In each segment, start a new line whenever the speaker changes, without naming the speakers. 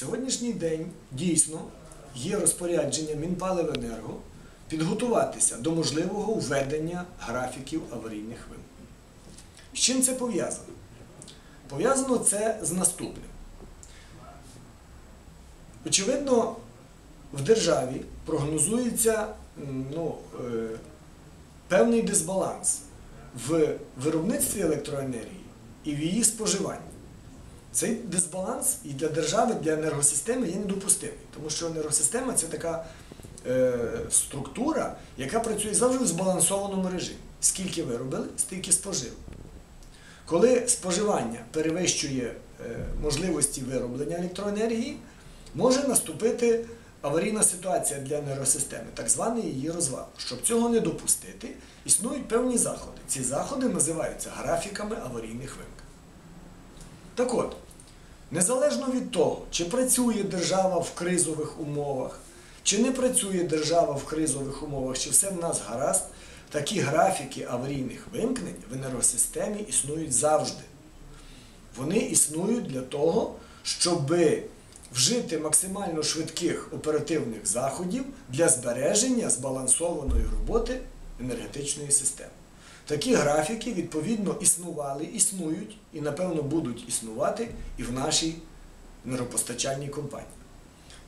Сьогоднішній день дійсно є розпорядження Мінпаливенерго підготуватися до можливого введення графіків аварійних вимкнень. З чим це пов'язано? Пов'язано це з наступним. Очевидно, в державі прогнозується ну, е, певний дисбаланс в виробництві електроенергії і в її споживанні. Цей дисбаланс і для держави, для енергосистеми є недопустимий, тому що енергосистема це така е, структура, яка працює завжди в збалансованому режимі. Скільки виробили, стільки спожили. Коли споживання перевищує е, можливості вироблення електроенергії, може наступити аварійна ситуація для енергосистеми, так званий її розвал. Щоб цього не допустити, існують певні заходи. Ці заходи називаються графіками аварійних вимкнень. Так от, незалежно від того, чи працює держава в кризових умовах, чи не працює держава в кризових умовах, чи все в нас гаразд, такі графіки аварійних вимкнень в енергосистемі існують завжди. Вони існують для того, щоб вжити максимально швидких оперативних заходів для збереження збалансованої роботи енергетичної системи. Такі графіки, відповідно, існували, існують і, напевно, будуть існувати і в нашій енергопостачальній компанії.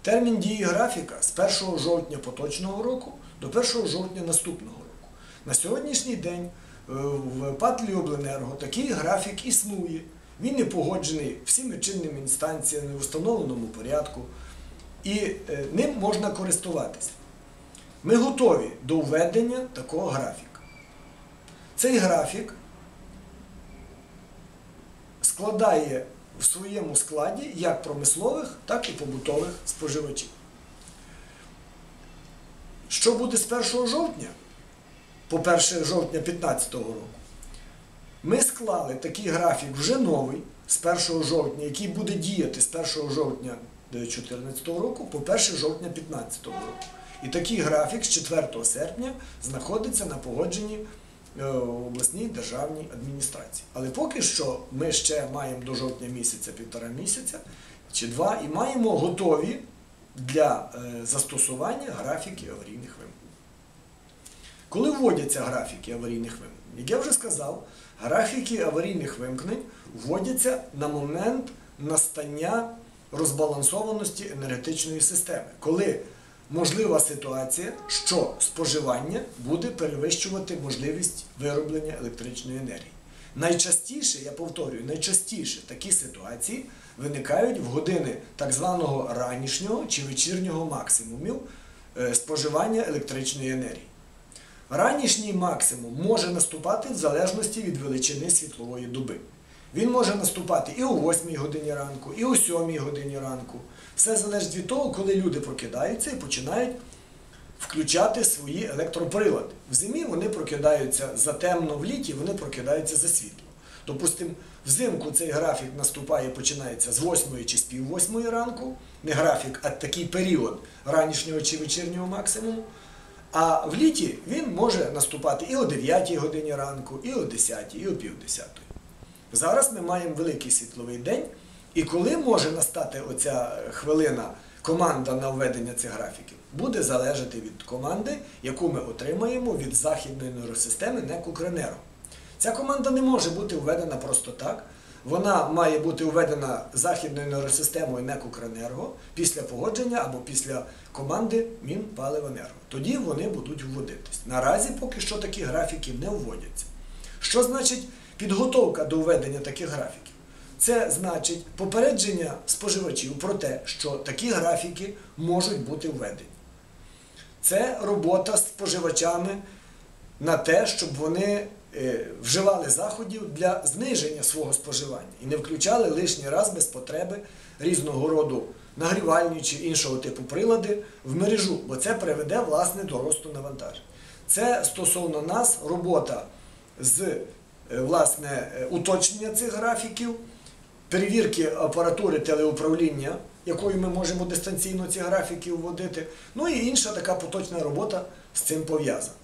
Термін дії графіка з 1 жовтня поточного року до 1 жовтня наступного року. На сьогоднішній день е, в ПАТ Обленерго такий графік існує. Він не погоджений всіми чинними інстанціями в установленому порядку, і е, ним можна користуватися. Ми готові до введення такого графіка. Цей графік складає в своєму складі як промислових, так і побутових споживачів. Що буде з 1 жовтня, по 1 жовтня 2015 року, ми склали такий графік вже новий з 1 жовтня, який буде діяти з 1 жовтня 2014 року по 1 жовтня 2015 року. І такий графік з 4 серпня знаходиться на погодженні в обласній державній адміністрації. Але поки що ми ще маємо до жовтня місяця, півтора місяця чи два, і маємо готові для е, застосування графіки аварійних вимкнень. Коли вводяться графіки аварійних вимкнень, як я вже сказав, графіки аварійних вимкнень вводяться на момент настання розбалансованості енергетичної системи, коли можлива ситуація, що споживання буде перевищувати можливість вироблення електричної енергії. Найчастіше, я повторюю, найчастіше такі ситуації виникають в години так званого ранішнього чи вечірнього максимумів е, споживання електричної енергії. Ранішній максимум може наступати в залежності від величини світлової доби. Він може наступати і о 8 годині ранку, і о 7 годині ранку. Все залежить від того, коли люди прокидаються і починають включати свої електроприлади. В зимі вони прокидаються затемно, в літі вони прокидаються за світло. Допустимо, взимку цей графік наступає, починається з 8 чи з пів 8 ранку, не графік, а такий період ранішнього чи вечірнього максимуму. А в літі він може наступати і о 9 годині ранку, і о 10, і о пів 10. Зараз ми маємо великий світловий день, і коли може настати оця хвилина команда на введення цих графіків, буде залежати від команди, яку ми отримаємо від західної енергосистеми НЕК «Укренерго». Ця команда не може бути введена просто так. Вона має бути введена західною енергосистемою НЕК «Укренерго» після погодження або після команди Мінпаливенерго. Тоді вони будуть вводитись. Наразі поки що такі графіки не вводяться. Що значить підготовка до введення таких графіків? Це значить попередження споживачів про те, що такі графіки можуть бути введені. Це робота з споживачами на те, щоб вони е, вживали заходів для зниження свого споживання і не включали лишній раз без потреби різного роду нагрівальні чи іншого типу прилади в мережу, бо це приведе власне до росту навантажень. Це стосовно нас робота з е, власне е, уточнення цих графіків, перевірки апаратури телеуправління, якою ми можемо дистанційно ці графіки вводити, ну і інша така поточна робота з цим пов'язана.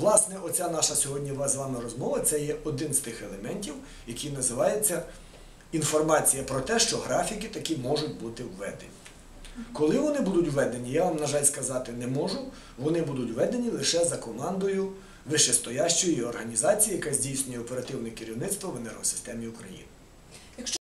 Власне, оця наша сьогодні з вами розмова це є один з тих елементів, який називається інформація про те, що графіки такі можуть бути введені. Коли вони будуть введені, я вам, на жаль, сказати не можу. Вони будуть введені лише за командою вищестоящої організації, яка здійснює оперативне керівництво в енергосистемі України.